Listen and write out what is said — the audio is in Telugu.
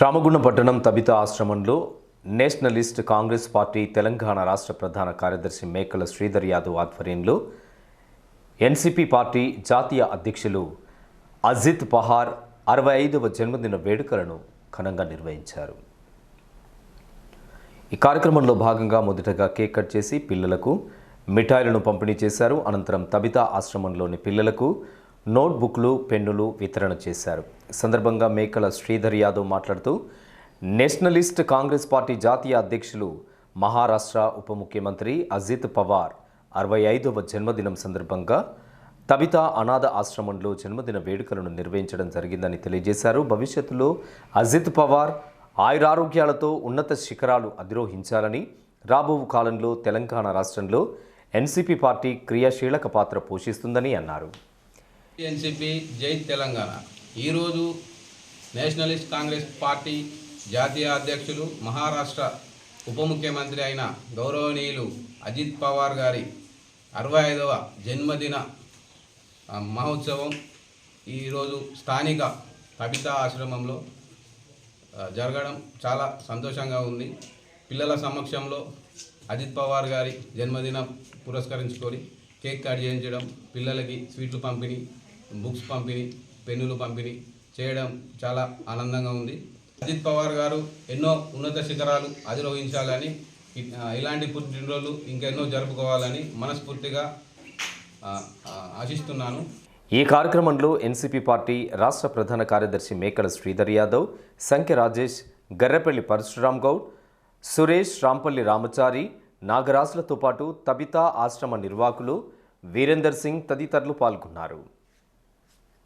రామగుండం పట్టణం తబిత ఆశ్రమంలో నేషనలిస్ట్ కాంగ్రెస్ పార్టీ తెలంగాణ రాష్ట్ర ప్రధాన కార్యదర్శి మేకల శ్రీధర్ యాదవ్ ఆధ్వర్యంలో ఎన్సిపి పార్టీ జాతీయ అధ్యక్షులు అజిత్ పహార్ అరవై ఐదవ జన్మదిన వేడుకలను ఘనంగా నిర్వహించారు. ఈ కార్యక్రమంలో భాగంగా మొదటగా కేక్ కట్ చేసి పిల్లలకు మిఠాయిలను పంపిణీ చేశారు. అనంతరం తబితా ఆశ్రమంలోని పిల్లలకు నోట్బుక్లు పెన్నులు వితరణ చేశారు. సందర్భంగా మేకల శ్రీధర్ యాదవ్ మాట్లాడుతూ నేషనలిస్ట్ కాంగ్రెస్ పార్టీ జాతీయ అధ్యక్షులు మహారాష్ట్ర ఉప ముఖ్యమంత్రి అజిత్ పవార్ అరవై ఐదవ జన్మదినం సందర్భంగా తబితా అనాథ ఆశ్రమంలో జన్మదిన వేడుకలను నిర్వహించడం జరిగిందని తెలియజేశారు. భవిష్యత్తులో అజిత్ పవార్ ఆయురారోగ్యాలతో ఉన్నత శిఖరాలు అధిరోహించాలని రాబో కాలంలో తెలంగాణ రాష్ట్రంలో ఎన్సీపీ పార్టీ క్రియాశీలక పాత్ర పోషిస్తుందని అన్నారు. ఎన్సిపి జై తెలంగాణ. ఈరోజు నేషనలిస్ట్ కాంగ్రెస్ పార్టీ జాతీయ అధ్యక్షులు మహారాష్ట్ర ఉప ముఖ్యమంత్రి అయిన గౌరవనీయులు అజిత్ పవార్ గారి అరవై ఐదవ జన్మదిన మహోత్సవం ఈరోజు స్థానిక కవితా ఆశ్రమంలో జరగడం చాలా సంతోషంగా ఉంది. పిల్లల సమక్షంలో అజిత్ పవార్ గారి జన్మదినం పురస్కరించుకొని కేక్ కట్ చేయించడం పిల్లలకి స్వీట్లు పంపిణీ బుక్స్ పంపిణీ పెన్నులు పంపిణీ చేయడం చాలా ఆనందంగా ఉంది. అజిత్ పవార్ గారు ఎన్నో ఉన్నత శిఖరాలు అధిరోహించాలని ఇలాంటి పుట్టినరోజులు ఇంకెన్నో జరుపుకోవాలని మనస్ఫూర్తిగా ఆశిస్తున్నాను. ఈ కార్యక్రమంలో ఎన్సీపీ పార్టీ రాష్ట్ర ప్రధాన కార్యదర్శి మేకల శ్రీధర్ యాదవ్ సంఖ్య రాజేష్ గర్రెపల్లి పరశురామ్ గౌడ్ సురేష్ రాంపల్లి రామచారి నాగరాజులతో పాటు తబితా ఆశ్రమ నిర్వాహకులు వీరేందర్ సింగ్ తదితరులు పాల్గొన్నారు.